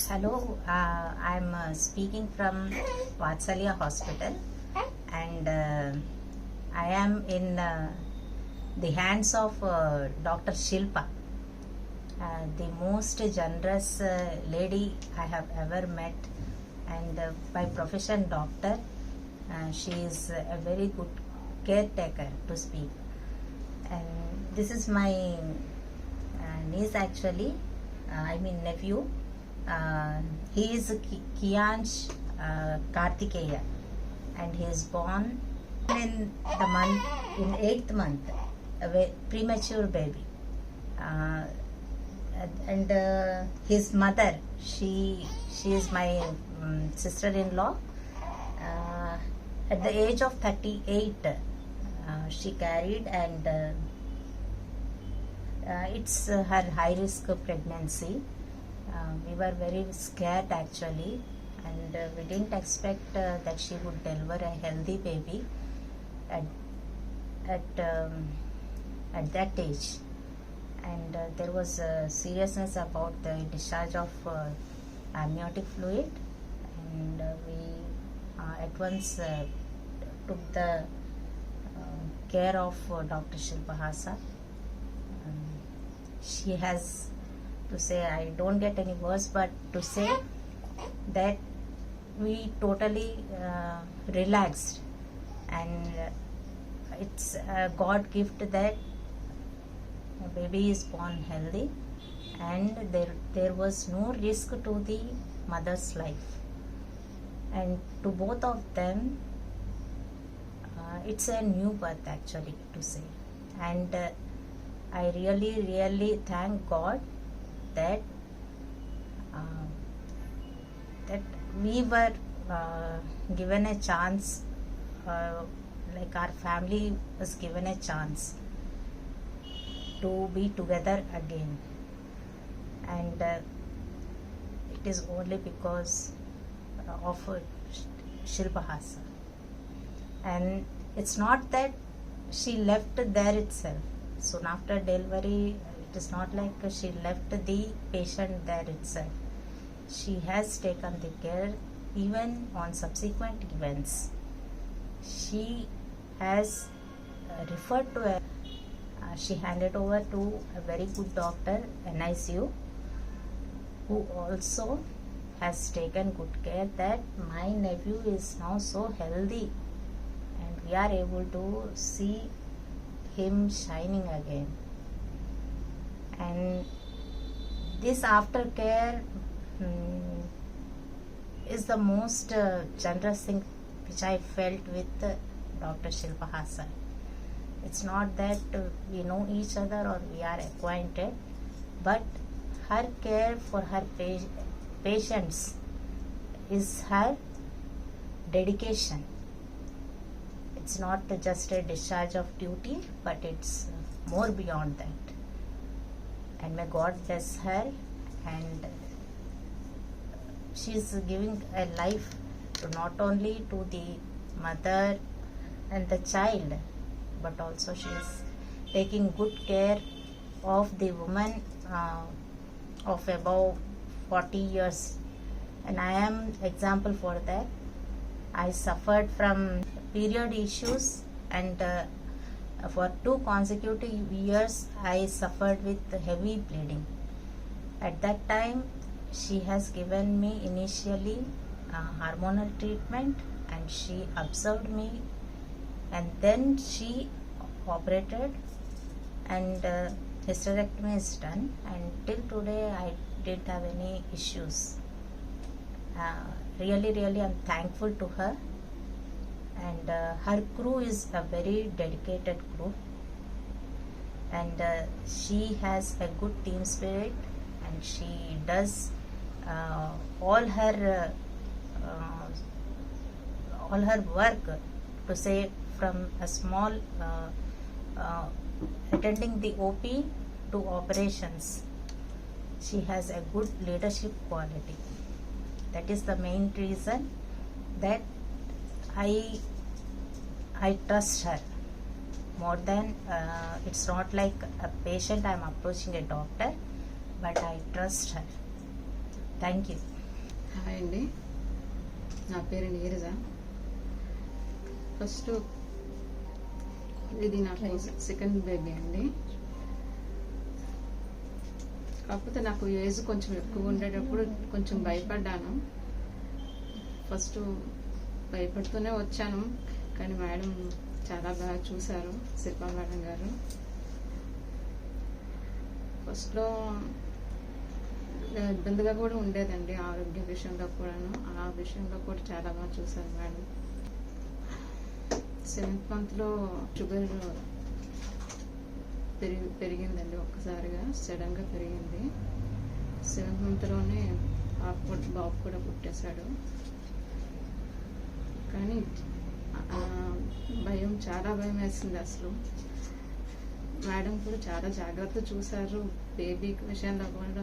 Hello, uh, I'm uh, speaking from Vatsalya Hospital and uh, I am in uh, the hands of uh, Dr. Shilpa, uh, the most generous uh, lady I have ever met and uh, by profession doctor. Uh, she is a very good caretaker to speak and this is my uh, niece actually uh, i mean nephew he is Ki- kiansh uh, kartikeya and he is born in the month in eighth month a premature baby. Uh, and- uh, his mother she she is my um, sister-in-law. Uh, at the age of 38 uh, she carried and uh, uh, it's uh, her high risk pregnancy. uh, we were very scared actually and uh, we didn't expect uh, that she would deliver a healthy baby at at um, at that age and uh, there was uh, seriousness about the discharge of uh, amniotic fluid and uh, we at once took the care of Dr. Shilpa Hasa. Um, she has to say, I don't get any words, but to say that we totally uh, relaxed and it's a God gift that baby is born healthy and there there was no risk to the mother's life. And to both of them uh, it's a new birth actually to say. And uh, i really really thank god that uh, that we were uh, given a chance uh, like our family was given a chance to be together again. And uh, it is only because of uh, Shilpa Hasa and it's not that she left there itself. Soon after delivery it is not like she left the patient there itself. She has taken the care even on subsequent events. She has uh, referred to a uh, she handed over to a very good doctor NICU who also has taken good care that my nephew is now so healthy and we are able to see him shining again and this aftercare mm, is the most uh, generous thing which I felt with uh, Dr. Shilpa Hasan. It's not that uh, we know each other or we are acquainted, but her care for her pa- patients is her dedication. It's not just a discharge of duty, but it's more beyond that. And may God bless her. And she is giving a life to not only to the mother and the child but also she is taking good care of the woman uh, of above 40 years. And i am example for that. I suffered from period issues and uh, for two consecutive years i suffered with heavy bleeding. At that time she has given me initially uh, hormonal treatment and she observed me and then she operated and uh, hysterectomy is done and till today i didn't have any issues. Uh, really really i'm thankful to her and uh, her crew is a very dedicated crew. And uh, she has a good team spirit. And she does uh, all her uh, uh, all her work to say from a small uh, attending the op to operations. She has a good leadership quality. That is the main reason that i i trust her more than uh, it's not like a patient i'm approaching a doctor but i trust her. Thank you hi అండి. నా పేరు Neeraja. First ఇది నా second baby అండి. కాకపోతే నాకు age కొంచెం ఎక్కువ ఉండేటప్పుడు కొంచెం భయపడ్డాను. ఫస్ట్ భయపడుతూనే వచ్చాను. కానీ మేడం చాలా బాగా చూశారు శిల్పా మేడం గారు. ఫస్ట్లో ఇబ్బందిగా కూడా ఉండేదండి ఆరోగ్య విషయంలో కూడాను. ఆ విషయంలో కూడా చాలా బాగా చూశారు మేడం. సెవెంత్ మంత్లో షుగర్ పెరిగి పెరిగిందండి ఒక్కసారిగా సడన్గా పెరిగింది. సెవెంత్ మంత్లోనే పాప కూడా బాబు కూడా పుట్టేశాడు. కానీ భయం చాలా భయం వేసింది అసలు. మేడం కూడా చాలా జాగ్రత్త చూశారు. బేబీ విషయంలో కూడా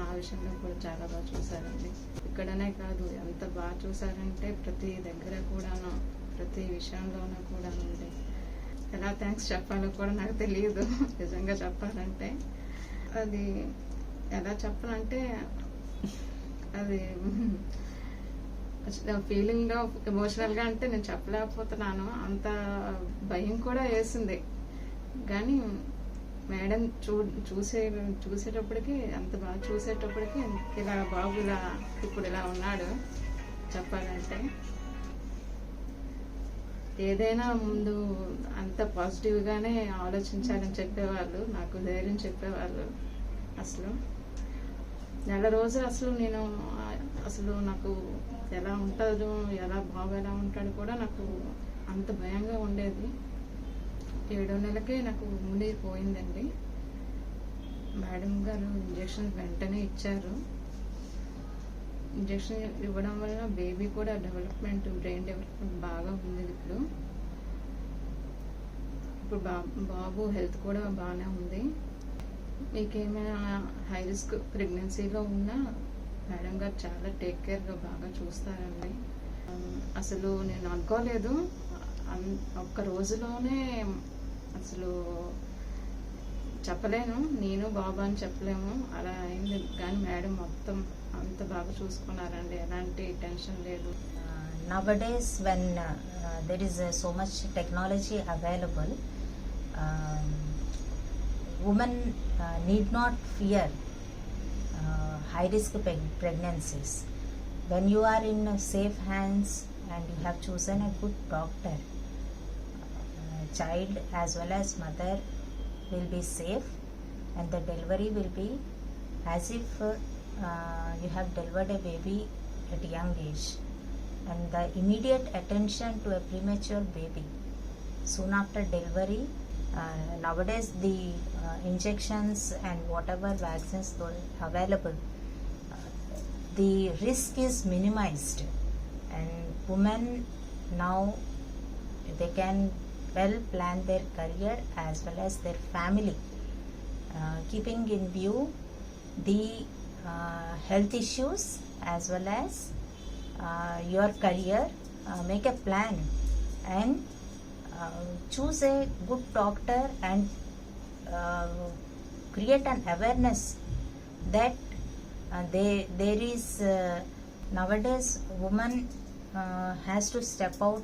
నా విషయంలో కూడా చాలా బాగా చూశారండి. ఇక్కడనే కాదు ఎంత బాగా చూశారంటే ప్రతి దగ్గర కూడాను ప్రతి విషయంలోనూ కూడా ఉంది ఎలా థ్యాంక్స్ చెప్పాలో కూడా నాకు తెలియదు. నిజంగా చెప్పాలంటే అది ఎలా చెప్పాలంటే అది ఫీలింగ్లో ఎమోషనల్గా అంటే నేను చెప్పలేకపోతున్నాను. అంత భయం కూడా వేసింది. కానీ మేడం చూ చూసే చూసేటప్పటికి అంత బాగా చూసేటప్పటికి ఇలా బాబు ఇలా ఇప్పుడు ఇలా ఉన్నాడు చెప్పాలంటే. ఏదైనా ముందు అంత పాజిటివ్గానే ఆలోచించాలని చెప్పేవాళ్ళు నాకు ధైర్యం చెప్పేవాళ్ళు అసలు. నెల రోజులు అసలు నేను అసలు నాకు ఎలా ఉంటుందో ఎలా బాబు ఎలా ఉంటాడు కూడా నాకు అంత భయంగా ఉండేది. ఏడో నెలకే నాకు ముందే పోయిందండి. మేడం గారు ఇంజక్షన్ వెంటనే ఇచ్చారు. ఇంజక్షన్ ఇవ్వడం వల్ల బేబీ కూడా డెవలప్మెంట్ బ్రెయిన్ డెవలప్మెంట్ బాగా ఉంది ఇప్పుడు. ఇప్పుడు బా బాబు హెల్త్ కూడా బాగానే ఉంది. మీకేమైనా హై రిస్క్ ప్రెగ్నెన్సీలో ఉన్నా మేడం గారు చాలా టేక్ కేర్గా బాగా చూస్తారండి. అసలు నేను అనుకోలేదు. ఒక్క రోజులోనే అసలు చెప్పలేను. నేను బాబా అని చెప్పలేము. అలా అయింది. కానీ మేడం మొత్తం అంత బాగా చూసుకున్నారండి. ఎలాంటి టెన్షన్ లేదు. Nowadays when there is so much technology available women need not fear high risk pregnancies. When you are in safe hands and you have chosen a good doctor uh, child as well as mother will be safe and the delivery will be as if uh, you have delivered a baby at young age. And the immediate attention to a premature baby soon after delivery uh, nowadays the uh, injections and whatever vaccines are available the risk is minimized. And women now they can well plan their career as well as their family. Uh, keeping in view the uh, health issues as well as uh, your career uh, make a plan and uh, choose a good doctor and uh, create an awareness that they, there is uh, nowadays woman uh, has to step out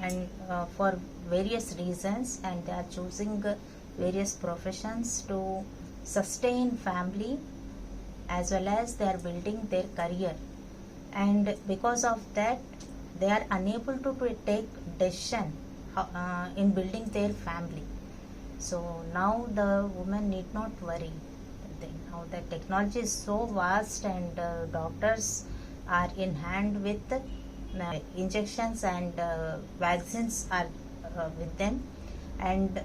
and uh, for various reasons and they are choosing uh, various professions to sustain family as well as they are building their career. And because of that they are unable to, to take decision uh, in building their family. So now the women need not worry Now the technology is so vast and uh, doctors are in hand with uh, injections and uh, vaccines are uh, with them. And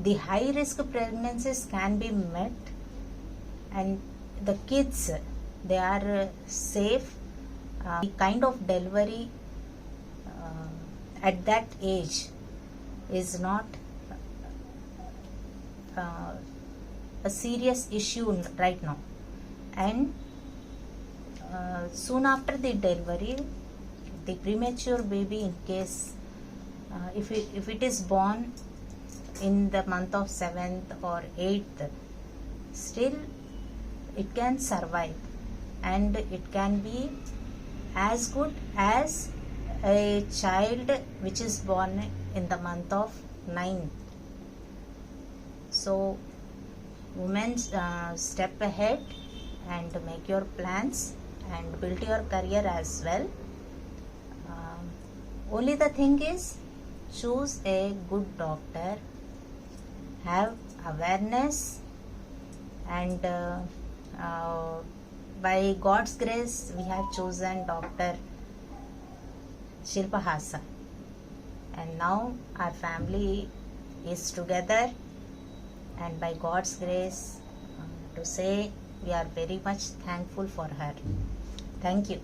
the high risk pregnancies can be met. And the kids they are uh, safe. Uh, the kind of delivery uh, at that age is not uh, a serious issue right now. And uh, soon after the delivery the premature baby in case uh, if, it, if it is born in the month of 7th or 8th still it can survive. And it can be as good as a child which is born in the month of 9 so women uh, step ahead and make your plans and build your career as well. Um, only the thing is choose a good doctor have awareness and uh, uh, by god's grace we have chosen dr shilpa hasa and now our family is together and by god's grace um, to say we are very much thankful for her. Thank you